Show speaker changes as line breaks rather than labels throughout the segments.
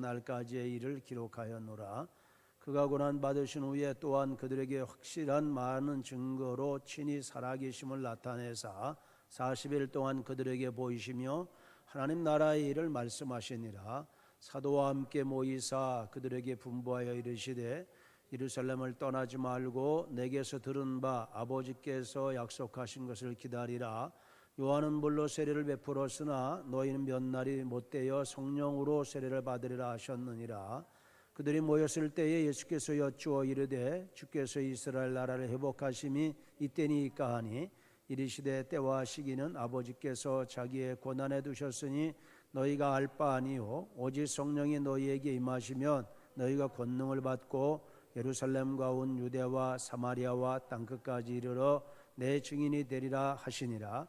날까지의 일을 기록하였노라. 그가 고난 받으신 후에 또한 그들에게 확실한 많은 증거로 친히 살아계심을 나타내사 40일 동안 그들에게 보이시며 하나님 나라의 일을 말씀하시니라. 사도와 함께 모이사 그들에게 분부하여 이르시되 예루살렘을 떠나지 말고 내게서 들은 바 아버지께서 약속하신 것을 기다리라. 요한은 물로 세례를 베풀었으나 너희는 몇 날이 못되어 성령으로 세례를 받으리라 하셨느니라. 그들이 모였을 때에 예수께서 여쭈어 이르되 주께서 이스라엘 나라를 회복하심이 이때니까 하니 이르시되 때와 시기는 아버지께서 자기의 고난에 두셨으니 너희가 알 바 아니요 오직 성령이 너희에게 임하시면 너희가 권능을 받고 예루살렘과 온 유대와 사마리아와 땅 끝까지 이르러 내 증인이 되리라 하시니라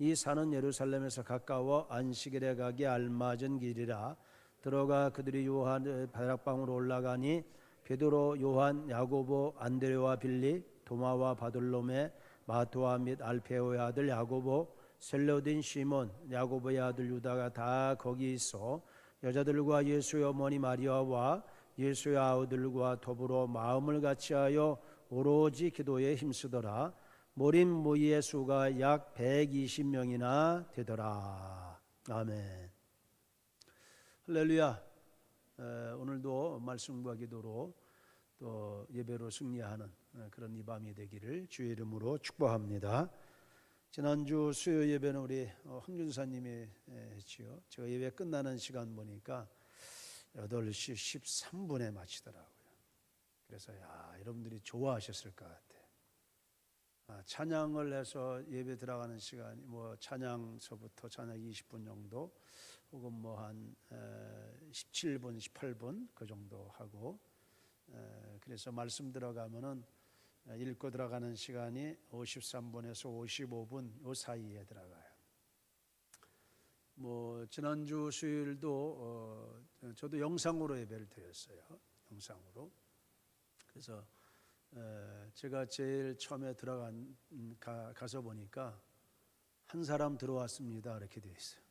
이 산은 예루살렘에서 가까워 안식일에 가기 알맞은 길이라 들어가 그들이 요한의 바락방으로 올라가니 베드로, 요한, 야고보, 안드레와 빌리, 도마와 바돌롬의 마토와 및 알페오의 아들 야고보, 셀로딘 시몬, 야고보의 아들 유다가 다 거기 있어 여자들과 예수의 어머니 마리아와 예수의 아우들과 더불어 마음을 같이하여 오로지 기도에 힘쓰더라. 모린 무리의 수가 약 120명이나 되더라. 아멘. 할렐루야. 오늘도 말씀과 기도로 또 예배로 승리하는 그런 이 밤이 되기를 주의 이름으로 축복합니다. 지난주 수요 예배는 우리 황준사님이 했지요. 제가 예배 끝나는 시간 보니까 8시 13분에 마치더라고요. 그래서 야 여러분들이 좋아하셨을 것 같아. 아, 찬양을 해서 예배 들어가는 시간이 뭐 찬양서부터 찬양 20분 정도 혹은 뭐 한 17분, 18분 그 정도 하고 그래서 말씀 들어가면은 읽고 들어가는 시간이 53분에서 55분 요 사이에 들어가요. 뭐 지난주 수요일도 어, 저도 영상으로 예배를 드렸어요. 영상으로. 그래서 제가 제일 처음에 들어간 가, 가서 보니까 한 사람 들어왔습니다 이렇게 돼 있어요.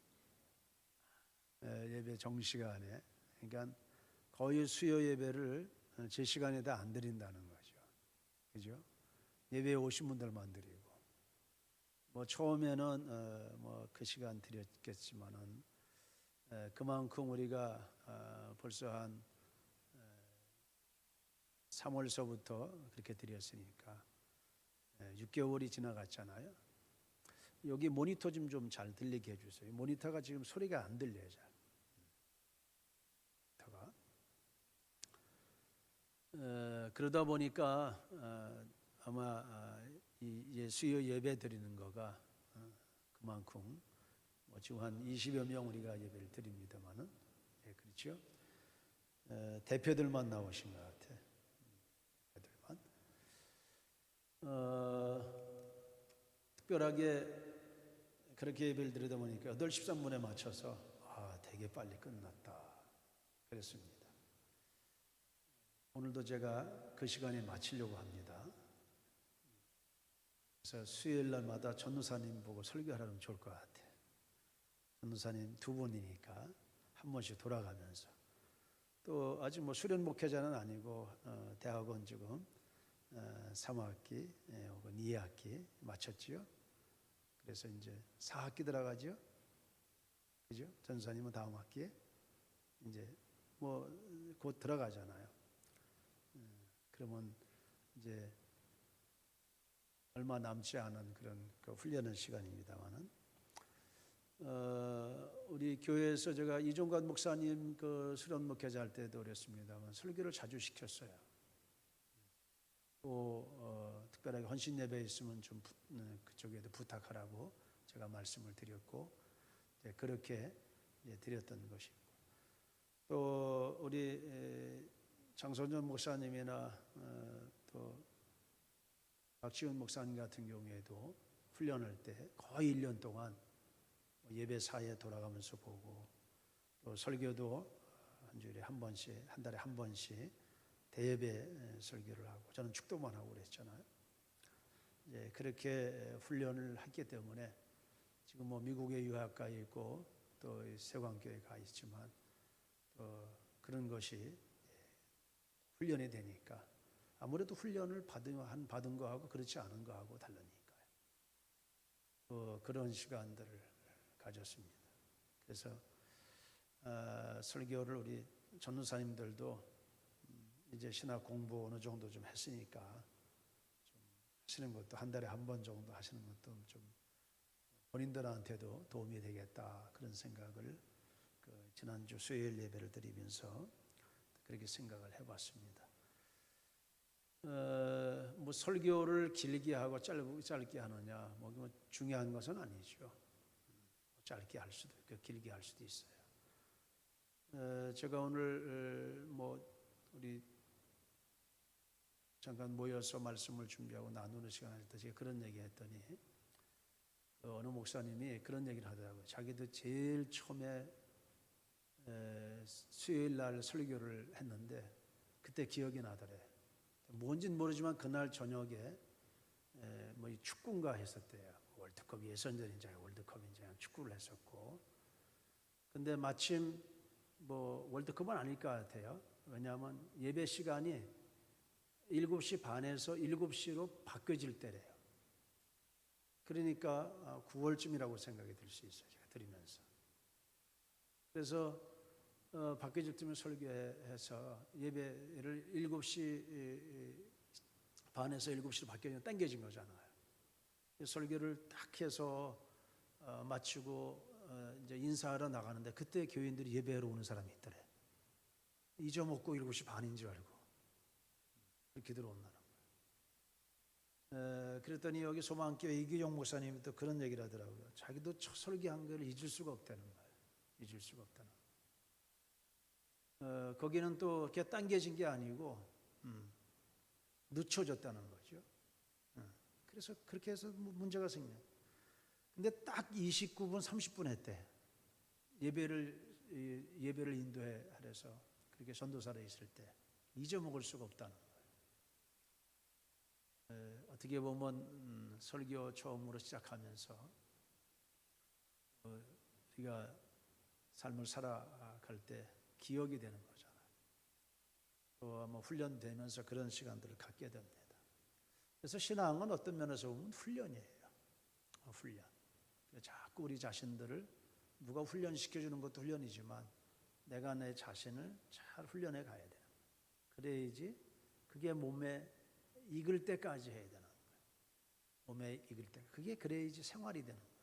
예배 정시간에 그러니까 거의 수요 예배를 제 시간에 다 안 드린다는 거죠. 그죠? 예배에 오신 분들만 드리고 뭐 처음에는 어, 뭐그 시간 드렸겠지만은 에, 그만큼 우리가 어, 벌써 한 에, 3월서부터 그렇게 드렸으니까 에, 6개월이 지나갔잖아요. 여기 모니터 좀 좀 잘 들리게 해주세요. 모니터가 지금 소리가 안 들려요, 잘. 어, 그러다 보니까 어, 아마 어, 이 수요 예배 드리는 거가 어, 그만큼 뭐 지금 한 20여 명 우리가 예배를 드립니다만은 예, 그렇죠. 어, 대표들만 나오신 것 같아. 대표들만. 어, 특별하게 그렇게 예배를 드리다 보니까 8시 13분에 맞춰서 아, 되게 빨리 끝났다. 그랬습니다. 오늘도 제가 그 시간에 마치려고 합니다. 그래서 수요일 날마다 전도사님 보고 설교하라면 좋을 것 같아. 전도사님 두 분이니까 한 번씩 돌아가면서 또 아직 뭐 수련 목회자는 아니고 어, 대학원 지금 어, 3학기 예, 혹은 2학기 마쳤지요. 그래서 이제 4학기 들어가죠. 그죠? 전사님은 다음 학기에 이제 뭐 곧 들어가잖아요. 그러면 이제 얼마 남지 않은 그런 그 훈련의 시간입니다만은 어, 우리 교회에서 제가 이종관 목사님 그 수련 목회자 할 때도 그랬습니다만 설교를 자주 시켰어요. 또 어, 특별하게 헌신 예배 있으면 좀 부, 네, 그쪽에도 부탁하라고 제가 말씀을 드렸고 그렇게 드렸던 것이고 또 우리 에, 장선전 목사님이나 어, 또 박지훈 목사님 같은 경우에도 훈련할 때 거의 1년 동안 예배 사이에 돌아가면서 보고 또 설교도 한 주일에 한 번씩 한 달에 한 번씩 대예배 설교를 하고 저는 축도만 하고 그랬잖아요. 이제 그렇게 훈련을 했기 때문에 지금 뭐 미국에 유학 가 있고 또 세관교회 가 있지만 또 그런 것이 훈련이 되니까 아무래도 훈련을 받은 한 받은 거하고 그렇지 않은 거하고 다르니까요. 어, 그런 시간들을 가졌습니다. 그래서 어, 설교를 우리 전도사님들도 음, 이제 신학 공부 어느 정도 좀 했으니까 좀 하시는 것도 한 달에 한 번 정도 하시는 것도 좀 본인들한테도 도움이 되겠다 그런 생각을 그 지난주 수요일 예배를 드리면서 그렇게 생각을 해봤습니다. 어, 뭐 설교를 길게 하고 짧, 짧게 하느냐 뭐 중요한 것은 아니죠. 짧게 할 수도 있고 길게 할 수도 있어요. 어, 제가 오늘 어, 뭐 우리 잠깐 모여서 말씀을 준비하고 나누는 시간을 때 제가 그런 얘기 했더니 그 어느 목사님이 그런 얘기를 하더라고요. 자기도 제일 처음에 에, 수요일 날 설교를 했는데 그때 기억이 나더래. 뭔진 모르지만 그날 저녁에 에, 뭐이 축구인가 했었대요. 월드컵 예선전인지 월드컵인지 축구를 했었고. 근데 마침 뭐 월드컵은 아닐 것 같아요. 왜냐하면 예배 시간이 7시 반에서 7시로 바뀌어질 때래요. 그러니까 9월쯤이라고 생각이 들 수 있어요. 제가 들으면서. 그래서 어, 바뀌어질 때면 설교해서 예배를 7시 반에서 7시로 바뀌어지면 당겨진 거잖아요. 설교를 딱 해서 어, 마치고 어, 이제 인사하러 나가는데 그때 교인들이 예배하러 오는 사람이 있더래. 잊어먹고 7시 반인 줄 알고 그렇게 들어온다는 거예요. 에, 그랬더니 여기 소망교회 이규영 목사님이 또 그런 얘기를 하더라고요. 자기도 첫 설교한 걸 잊을 수가 없다는 거예요. 잊을 수가 없다는 거예요. 어, 거기는 또 이렇게 당겨진 게 아니고 음, 늦춰졌다는 거죠. 어, 그래서 그렇게 해서 문제가 생겨요. 근데 딱 29분 30분 했대. 예배를 예배를 인도해 하래서 그렇게 전도사로 있을 때 잊어먹을 수가 없다는 어떻게 보면 음, 설교 처음으로 시작하면서 어, 우리가 삶을 살아갈 때 기억이 되는 거잖아요. 또뭐 훈련되면서 그런 시간들을 갖게 됩니다. 그래서 신앙은 어떤 면에서 보면 훈련이에요. 어, 훈련. 자꾸 우리 자신들을 누가 훈련시켜 주는 것도 훈련이지만 내가 내 자신을 잘 훈련해 가야 거예요. 그래야지 그게 몸에 익을 때까지 해야 거예요. 몸에 익을 때. 그게 그래야지 생활이 되는 거예요.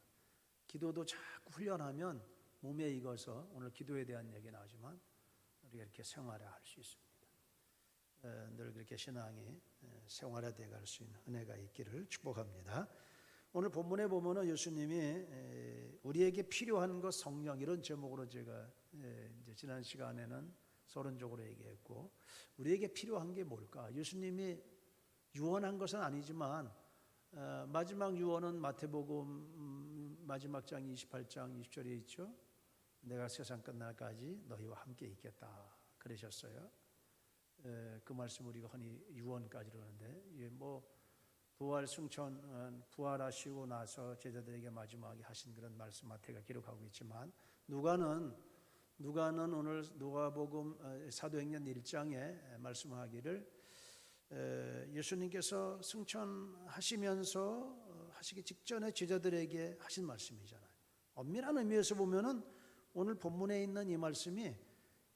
기도도 자꾸 훈련하면 몸에 익어서 오늘 기도에 대한 얘기 나오지만 우리가 이렇게 생활을 할수 있습니다. 늘 그렇게 신앙이 생활화돼 갈수 있는 은혜가 있기를 축복합니다. 오늘 본문에 보면은 예수님이 우리에게 필요한 것 성령 이런 제목으로 제가 이제 지난 시간에는 서론적으로 얘기했고 우리에게 필요한 게 뭘까? 예수님이 유언한 것은 아니지만 어, 마지막 유언은 마태복음 음, 마지막 장 28장 20절에 있죠. 내가 세상 끝날까지 너희와 함께 있겠다 그러셨어요. 그 말씀 우리가 흔히 유언까지 그러는데 뭐 부활 승천 어, 부활하시고 나서 제자들에게 마지막에 하신 그런 말씀 마태가 기록하고 있지만 누가는 누가는 오늘 누가복음 어, 사도행전 1장에 말씀하기를 예수님께서 승천하시면서 어, 하시기 직전에 제자들에게 하신 말씀이잖아요. 엄밀한 의미에서 보면은 오늘 본문에 있는 이 말씀이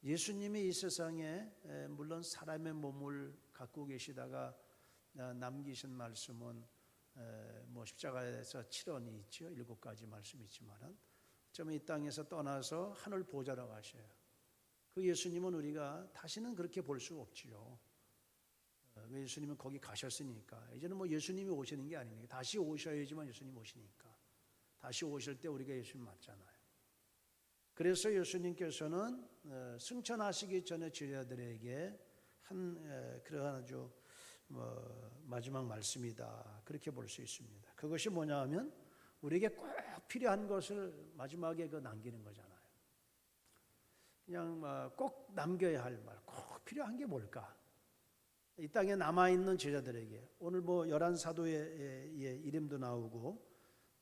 예수님이 이 세상에 물론 사람의 몸을 갖고 계시다가 어, 남기신 말씀은 뭐 십자가에서 7원이 있죠. 일곱 가지 말씀이 있지만은 좀이 땅에서 떠나서 하늘 보좌로 가셔요. 그 예수님은 우리가 다시는 그렇게 볼 수 없지요. 어, 왜 예수님은 거기 가셨으니까. 이제는 뭐 예수님이 오시는 게 아니니까. 다시 오셔야지만 예수님 오시니까. 다시 오실 때 우리가 예수님 맞잖아요. 그래서 예수님께서는 어, 승천하시기 전에 제자들에게 한 에, 그러한 아주 뭐 마지막 말씀이다 그렇게 볼 수 있습니다. 그것이 뭐냐하면 우리에게 꼭 필요한 것을 마지막에 그 남기는 거잖아요. 그냥 뭐꼭 남겨야 할 말, 꼭 필요한 게 뭘까? 이 땅에 남아 있는 제자들에게 오늘 뭐 열한 사도의 예, 예, 이름도 나오고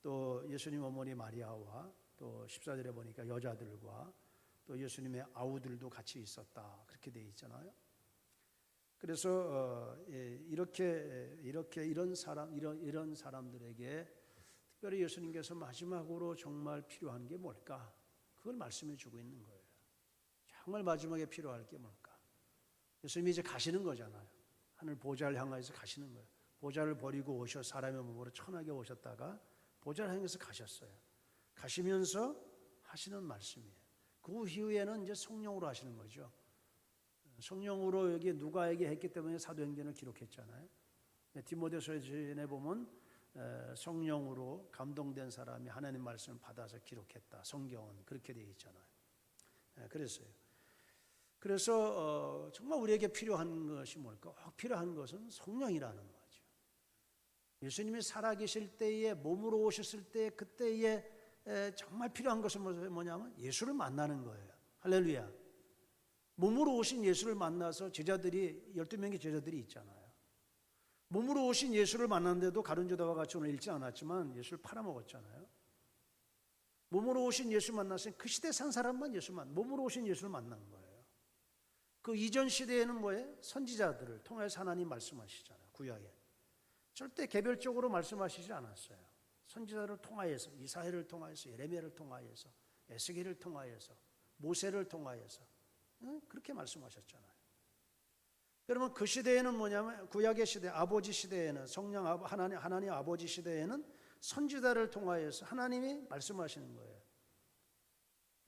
또 예수님 어머니 마리아와 또 14절에 보니까 여자들과 또 예수님의 아우들도 같이 있었다 그렇게 돼 있잖아요. 그래서 어, 예, 이렇게 이렇게 이런 사람 이런 이런 사람들에게 특별히 예수님께서 마지막으로 정말 필요한 게 뭘까? 그걸 말씀해 주고 있는 거예요. 정말 마지막에 필요할 게 뭘까? 예수님이 이제 가시는 거잖아요. 하늘 보좌를 향해서 가시는 거예요. 보좌를 버리고 오셔 사람의 몸으로 천하게 오셨다가 보좌를 향해서 가셨어요. 가시면서 하시는 말씀이에요. 그 이후에는 이제 성령으로 하시는 거죠. 성령으로 여기 누가에게 했기 때문에 사도행전을 기록했잖아요. 디모데서에 보면 성령으로 감동된 사람이 하나님 말씀을 받아서 기록했다. 성경은 그렇게 되어 있잖아요. 그랬어요. 그래서 어, 정말 우리에게 필요한 것이 뭘까? 필요한 것은 성령이라는 거죠. 예수님이 살아계실 때에 몸으로 오셨을 때 그때에 정말 필요한 것은 뭐냐면 예수를 만나는 거예요. 할렐루야. 몸으로 오신 예수를 만나서 제자들이 12명의 제자들이 있잖아요. 몸으로 오신 예수를 만났는데도 가룟유다와 같이 오늘 읽지 않았지만 예수를 팔아먹었잖아요. 몸으로 오신 예수 만났으니 그 시대 산 사람만 예수만 몸으로 오신 예수를 만난 거예요. 그 이전 시대에는 뭐예요? 선지자들을 통해서 하나님 말씀하시잖아요. 구약에. 절대 개별적으로 말씀하시지 않았어요. 선지자를 통하여서 이사회를 통하여서 예레미야를 통하여서 에스겔을 통하여서 모세를 통하여서 응? 그렇게 말씀하셨잖아요. 여러분 그 시대에는 뭐냐면 구약의 시대 아버지 시대에는 성령 하나님 하나님 아버지 시대에는 선지자를 통하여서 하나님이 말씀하시는 거예요.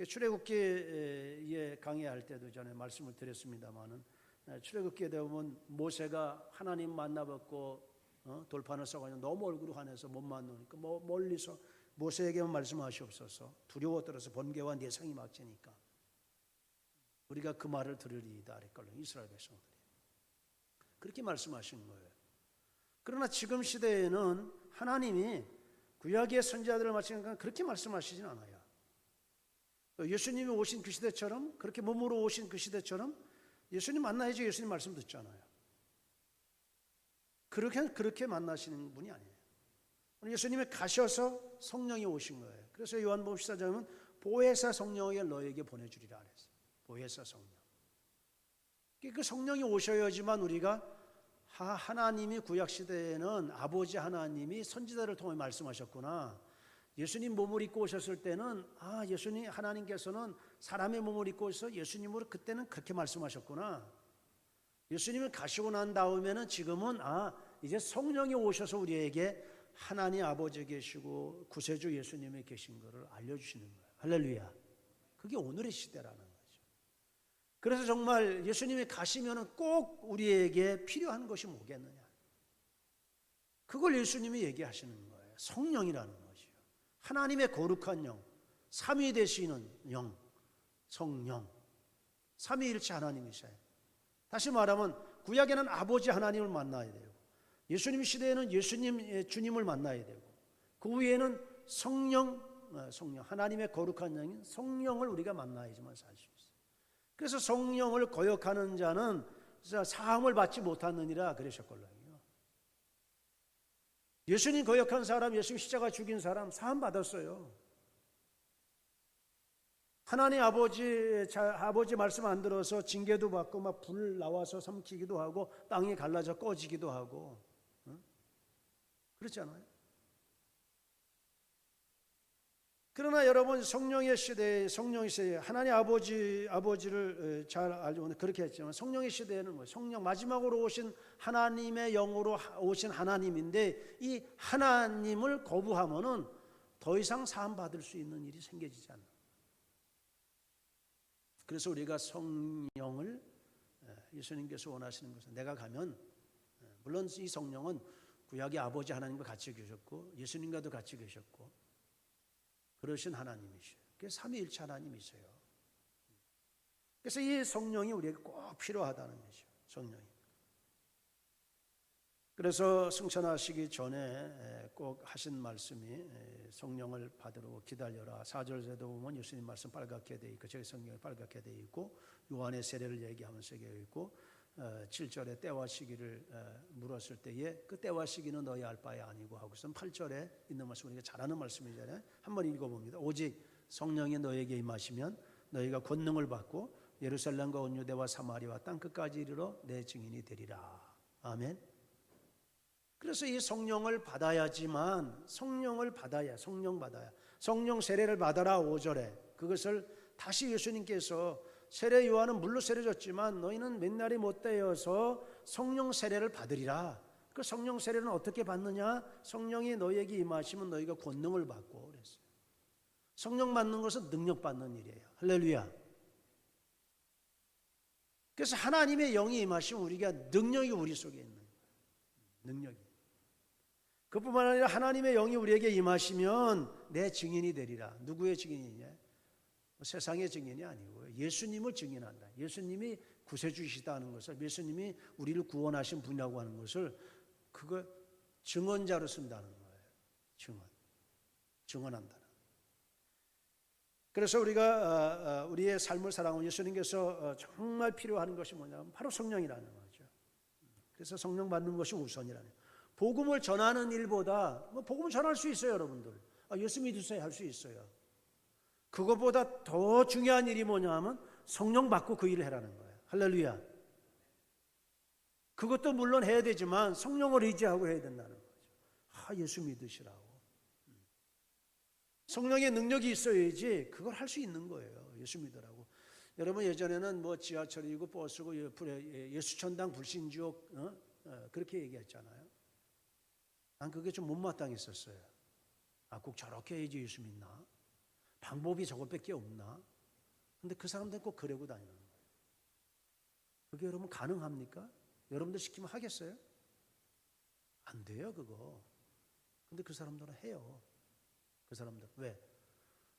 출애굽기에 강의할 때도 전에 말씀을 드렸습니다마는 출애굽기에 되면 모세가 하나님 만나뵙고 어? 돌판을 써가지고 너무 얼굴이 환해서 못 만나니까 뭐 멀리서 모세에게만 말씀하시옵소서 두려워 떨어서 번개와 내상이 막지니까 우리가 그 말을 들으리이다 그랬걸요 이스라엘 백성들이 그렇게 말씀하신 거예요. 그러나 지금 시대에는 하나님이 구약의 선지자들을 마치니까 그렇게 말씀하시진 않아요. 예수님이 오신 그 시대처럼 그렇게 몸으로 오신 그 시대처럼 예수님 만나야지 예수님 말씀 듣잖아요. 그렇게 그렇게 만나시는 분이 아니에요. 예수님이 가셔서 성령이 오신 거예요. 그래서 요한복음 14장은 보혜사 성령을 너에게 보내주리라 그랬어요. 보혜사 성령. 그 성령이 오셔야지만 우리가 하나님이 구약 시대에는 아버지 하나님이 선지자를 통해 말씀하셨구나. 예수님 몸을 입고 오셨을 때는 아 예수님 하나님께서는 사람의 몸을 입고 오셔서 예수님으로 그때는 그렇게 말씀하셨구나. 예수님을 가시고 난 다음에는 지금은 아 이제 성령이 오셔서 우리에게 하나님 아버지 계시고 구세주 예수님이 계신 것을 알려주시는 거예요. 할렐루야. 그게 오늘의 시대라는 거죠. 그래서 정말 예수님이 가시면 꼭 우리에게 필요한 것이 뭐겠느냐. 그걸 예수님이 얘기하시는 거예요. 성령이라는. 하나님의 거룩한 영, 삼위 되시는 영, 성령, 삼위일체 하나님이셔요. 다시 말하면 구약에는 아버지 하나님을 만나야 돼요. 예수님 시대에는 예수님 주님을 만나야 되고 그 위에는 성령 어, 성령 하나님의 거룩한 영인 성령을 우리가 만나야지만 살 수 있어요. 그래서 성령을 거역하는 자는 사함을 받지 못하느니라 그러셨걸요. 예수님 거역한 사람, 예수님 십자가 죽인 사람 사함 받았어요. 하나님 아버지 자, 아버지 말씀 안 들어서 징계도 받고 막 불 나와서 삼키기도 하고 땅이 갈라져 꺼지기도 하고 응? 그렇잖아요. 그러나 여러분 성령의 시대에 성령의 시대에 하나님 아버지 아버지를 잘 알고 그렇게 했지만 성령의 시대에는 뭐 성령 마지막으로 오신 하나님의 영으로 오신 하나님인데 이 하나님을 거부하면은 더 이상 사함 받을 수 있는 일이 생겨지지 않아. 그래서 우리가 성령을 예수님께서 원하시는 것은 내가 가면 물론 이 성령은 구약의 아버지 하나님과 같이 계셨고 예수님과도 같이 계셨고 그러신 하나님이셔요. 그게 삼위일체 하나님이세요. 그래서 이 성령이 우리에게 꼭 필요하다는 것이죠. 성령이. 그래서 승천하시기 전에 꼭 하신 말씀이 성령을 받으러 기다려라. 4절에도 보면 예수님 말씀 빨갛게 돼 있고 저희 성경이 빨갛게 돼 있고 요한의 세례를 얘기하면서 되어 있고 7절에 때와 시기를 물었을 때에 그 때와 시기는 너희 알 바에 아니고 하고선 8절에 있는 말씀 우리가 잘 아는 말씀이잖아요. 한번 읽어봅니다. 오직 성령이 너에게 임하시면 너희가 권능을 받고 예루살렘과 온 유대와 사마리와 땅 끝까지 이르러 내 증인이 되리라. 아멘. 그래서 이 성령을 받아야지만 성령을 받아야 성령 받아야 성령 세례를 받아라 5절에 그것을 다시 예수님께서 세례 요한은 물로 세례 줬지만 너희는 맨날이 못 되어서 성령 세례를 받으리라. 그 성령 세례는 어떻게 받느냐? 성령이 너희에게 임하시면 너희가 권능을 받고 그랬어요. 성령 받는 것은 능력 받는 일이에요. 할렐루야. 그래서 하나님의 영이 임하시면 우리가 능력이 우리 속에 있는 거예요. 능력이. 그뿐만 아니라 하나님의 영이 우리에게 임하시면 내 증인이 되리라. 누구의 증인이냐? 뭐 세상의 증인이 아니고 예수님을 증인한다. 예수님이 구세주시다는 것을 예수님이 우리를 구원하신 분이라고 하는 것을 그거 증언자로 쓴다는 거예요. 증언. 증언한다. 그래서 우리가 어, 어, 우리의 삶을 살아가면 예수님께서 어, 정말 필요한 것이 뭐냐면 바로 성령이라는 거죠. 그래서 성령 받는 것이 우선이라는 거예요. 복음을 전하는 일보다 뭐 복음을 전할 수 있어요, 여러분들. 아, 예수 믿으세요 할 수 있어요. 그것보다 더 중요한 일이 뭐냐면 성령 받고 그 일을 해라는 거예요. 할렐루야. 그것도 물론 해야 되지만 성령을 의지하고 해야 된다는 거죠. 아, 예수 믿으시라고. 성령의 능력이 있어야지 그걸 할 수 있는 거예요. 예수 믿으라고. 여러분 예전에는 뭐 지하철이고 버스고 예, 예, 예수천당 불신지옥 어? 어, 그렇게 얘기했잖아요. 난 그게 좀 못마땅했었어요. 아, 꼭 저렇게 해야지 예수 믿나? 방법이 저것밖에 없나? 근데 그 사람들 꼭 그러고 다니는 거예요. 그게 여러분 가능합니까? 여러분들 시키면 하겠어요? 안 돼요, 그거. 근데 그 사람들은 해요. 그 사람들. 왜?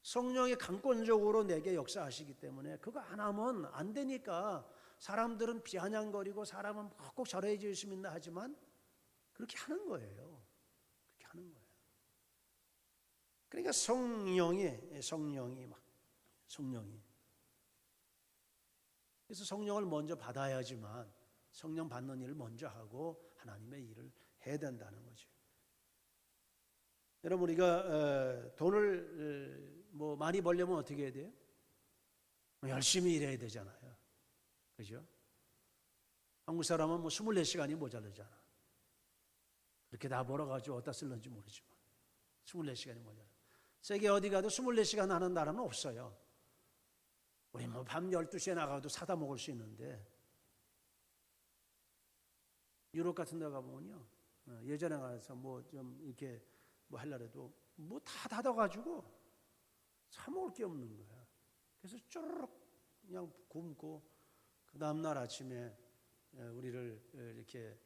성령이 강권적으로 내게 역사하시기 때문에 그거 안 하면 안 되니까 사람들은 비아냥거리고 사람은 꼭 예수 믿나 하지만 그렇게 하는 거예요. 그렇게 하는 거예요. 그러니까 성령이 성령이 막 성령이 그래서 성령을 먼저 받아야지만 성령 받는 일을 먼저 하고 하나님의 일을 해야 된다는 거죠. 여러분 우리가 돈을 뭐 많이 벌려면 어떻게 해야 돼요? 뭐 열심히 일해야 되잖아요. 그죠? 한국 사람은 뭐 24시간이 모자르잖아. 그렇게 다 벌어가지고 어디다 쓸는지 모르지만 24시간이 모자라. 세계 어디 가도 24시간 하는 나라는 없어요. 우리 뭐 밤 12시에 나가도 사다 먹을 수 있는데 유럽 같은 데 가보면요. 어, 예전에 가서 뭐 좀 이렇게 뭐 하려고 뭐다 닫아가지고 사 먹을 게 없는 거야. 그래서 쪼르륵 그냥 굶고 그 다음날 아침에 우리를 이렇게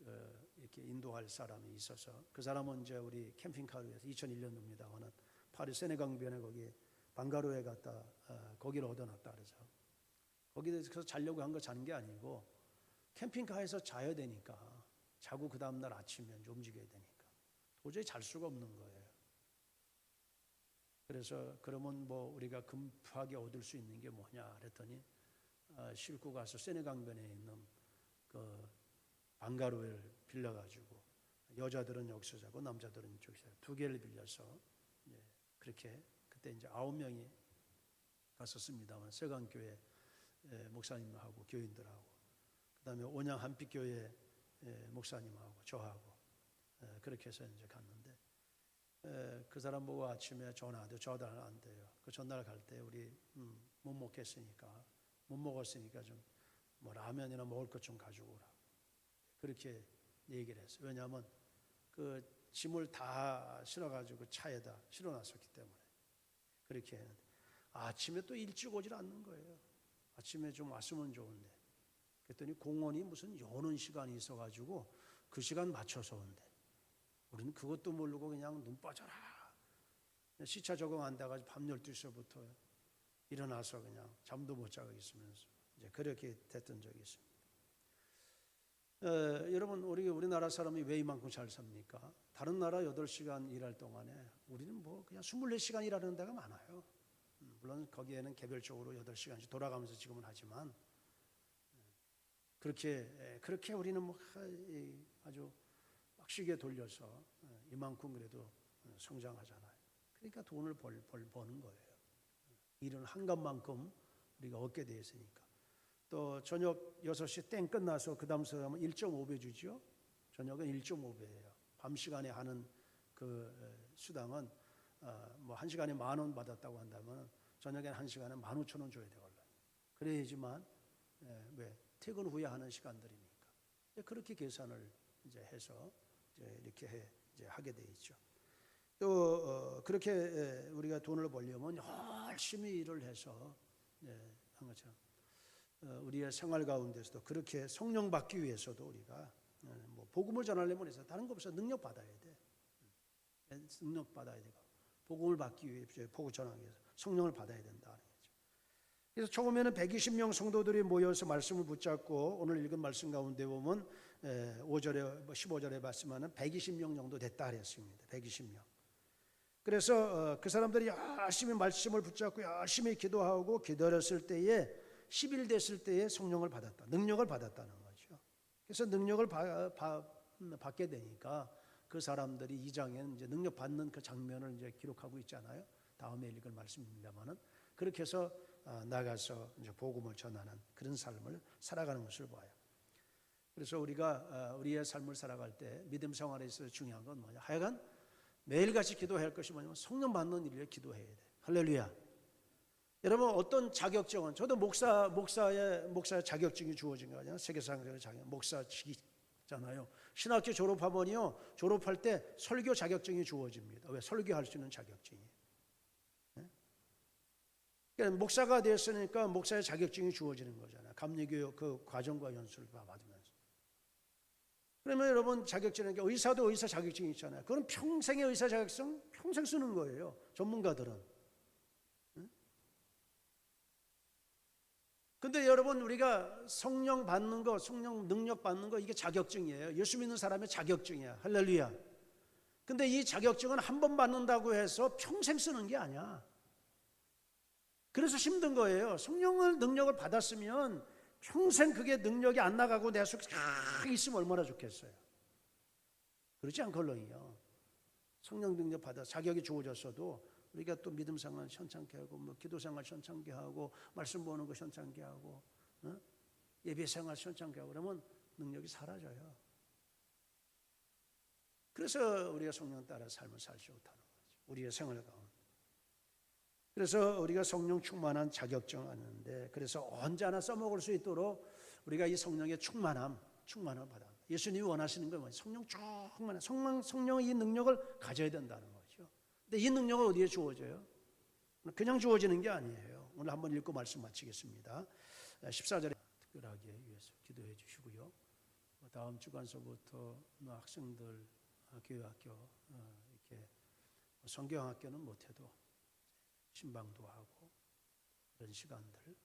어, 이렇게 인도할 사람이 있어서 그 사람은 이제 우리 캠핑카로에서 2001년도입니다. 어느 파리 세네강변에 거기 방가로에 갔다 어, 거기를 얻어놨다 그래서 거기서 자려고 한 거 자는 게 아니고 캠핑카에서 자야 되니까 자고 그 다음날 아침에 움직여야 되니까 도저히 잘 수가 없는 거예요. 그래서 그러면 뭐 우리가 금프하게 얻을 수 있는 게 뭐냐 그랬더니 어, 싣고 가서 세네강변에 있는 그 방가로를 빌려가지고 여자들은 여기서 자고 남자들은 이쪽에서 두 개를 빌려서 예, 그렇게 그때 이제 아홉 명이 갔었습니다만 세강교회 예, 목사님하고 교인들하고 그다음에 온양 한빛교회 예, 목사님하고 저하고 예, 그렇게 해서 이제 갔는데 예, 그 사람 보고 아침에 전화도 전화 안 돼요. 그 전날 갈때 우리 음, 못 먹겠으니까 못 먹었으니까 좀 뭐 라면이나 먹을 것 좀 가지고 오라. 그렇게 얘기를 했어요. 왜냐하면 그 짐을 다 실어가지고 차에다 실어놨었기 때문에 그렇게 했는데 아침에 또 일찍 오질 않는 거예요. 아침에 좀 왔으면 좋은데 그랬더니 공원이 무슨 여는 시간이 있어가지고 그 시간 맞춰서 온대. 우리는 그것도 모르고 그냥 눈 빠져라. 시차 적응 안 돼가지고 밤 12시부터 일어나서 그냥 잠도 못 자고 있으면서 이제 그렇게 됐던 적이 있습니다. 에, 여러분 우리 우리나라 사람이 왜 이만큼 잘 삽니까? 다른 나라 8시간 일할 동안에 우리는 뭐 그냥 24시간 일하는 데가 많아요. 음, 물론 거기에는 개별적으로 8시간씩 돌아가면서 지금은 하지만 그렇게 에, 그렇게 우리는 뭐 아주 빡시게 돌려서 어, 이만큼 그래도 어, 성장하잖아요. 그러니까 돈을 벌, 벌 버는 거예요. 일은 한간만큼 우리가 얻게 돼 있으니까. 또 저녁 6시 땡 끝나서 그 다음 사람은 1.5배 주죠. 저녁은 1.5배예요. 밤 시간에 하는 그 에, 수당은 어, 뭐한 시간에 만 원 받았다고 한다면 저녁엔 한 시간에 만 오천 원 줘야 되거든요. 그래야지만 에, 왜 퇴근 후에 하는 시간들이니까 이제 그렇게 계산을 이제 해서 이제 이렇게 해, 이제 하게 돼 있죠. 또 어, 그렇게 에, 우리가 돈을 벌려면 열심히 일을 해서 예, 한 것처럼 어, 우리의 생활 가운데서도 그렇게 성령 받기 위해서도 우리가 어, 뭐 복음을 전하려면 해서 다른 거 없어 능력 받아야 돼 예, 능력 받아야 되고 복음을 받기 위해 복음 전하기 위해서 성령을 받아야 된다는 거죠. 그래서 처음에는 120명 성도들이 모여서 말씀을 붙잡고 오늘 읽은 말씀 가운데 보면 5절에 15절에 봤지만은 120명 정도 됐다 그랬습니다. 120명. 그래서 어, 그 사람들이 열심히 말씀을 붙잡고 열심히 기도하고 기다렸을 때에 10일 됐을 때에 성령을 받았다. 능력을 받았다는 거죠. 그래서 능력을 바- 바- 음, 받게 되니까 그 사람들이 이 장에는 이제 능력 받는 그 장면을 이제 기록하고 있잖아요. 다음에 읽을 말씀입니다만은 그렇게 해서 아, 나가서 이제 복음을 전하는 그런 삶을 살아가는 것을 봐요. 그래서 우리가 아, 우리의 삶을 살아갈 때 믿음 생활에 있어서 중요한 건 뭐냐? 하여간 매일같이 기도해야 할 것이 뭐냐면 성령 받는 일을 기도해야 돼. 할렐루야. 여러분 어떤 자격증은 저도 목사 목사의 목사의 자격증이 주어진 거 아니야? 세계사상의 자격 목사직이잖아요. 신학교 졸업하면요 졸업할 때 설교 자격증이 주어집니다. 왜 설교할 수 있는 자격증이. 그러니까 목사가 됐으니까 목사의 자격증이 주어지는 거잖아요. 감리교육 그 과정과 연수를 받으면서. 그러면 여러분 자격증은 게 의사도 의사 자격증이 있잖아요. 그건 평생의 의사 자격증 평생 쓰는 거예요. 전문가들은. 응? 근데 여러분 우리가 성령 받는 거, 성령 능력 받는 거 이게 자격증이에요. 예수 믿는 사람의 자격증이야. 할렐루야. 근데 이 자격증은 한 번 받는다고 해서 평생 쓰는 게 아니야. 그래서 힘든 거예요. 성령을 능력을 받았으면 평생 그게 능력이 안 나가고 내 속에 쫙 있으면 얼마나 좋겠어요. 그렇지 않걸랑이요. 성령 능력 받아 자격이 주어졌어도 우리가 또 믿음 생활 현창케 하고 뭐 기도 생활 현창케 하고 말씀 보는 거 현창케 하고 어? 예배 생활 현창케 하고 그러면 능력이 사라져요. 그래서 우리가 성령 따라 삶을 살지 못하는 거죠. 우리의 생활 가운데. 그래서 우리가 성령 충만한 자격증 하는데 그래서 언제나 써먹을 수 있도록 우리가 이 성령의 충만함, 충만을 받아. 예수님이 원하시는 건 뭐예요? 성령 충만한 성령 성령의 이 능력을 가져야 된다는 거죠. 근데 이 능력은 어디에 주어져요? 그냥 주어지는 게 아니에요. 오늘 한번 읽고 말씀 마치겠습니다. 14절에 특별하게 위해서 기도해 주시고요. 뭐 다음 주간서부터 뭐 학생들 어, 교회학교 어, 이렇게 성경학교는 못해도 신방도 하고 그런 시간들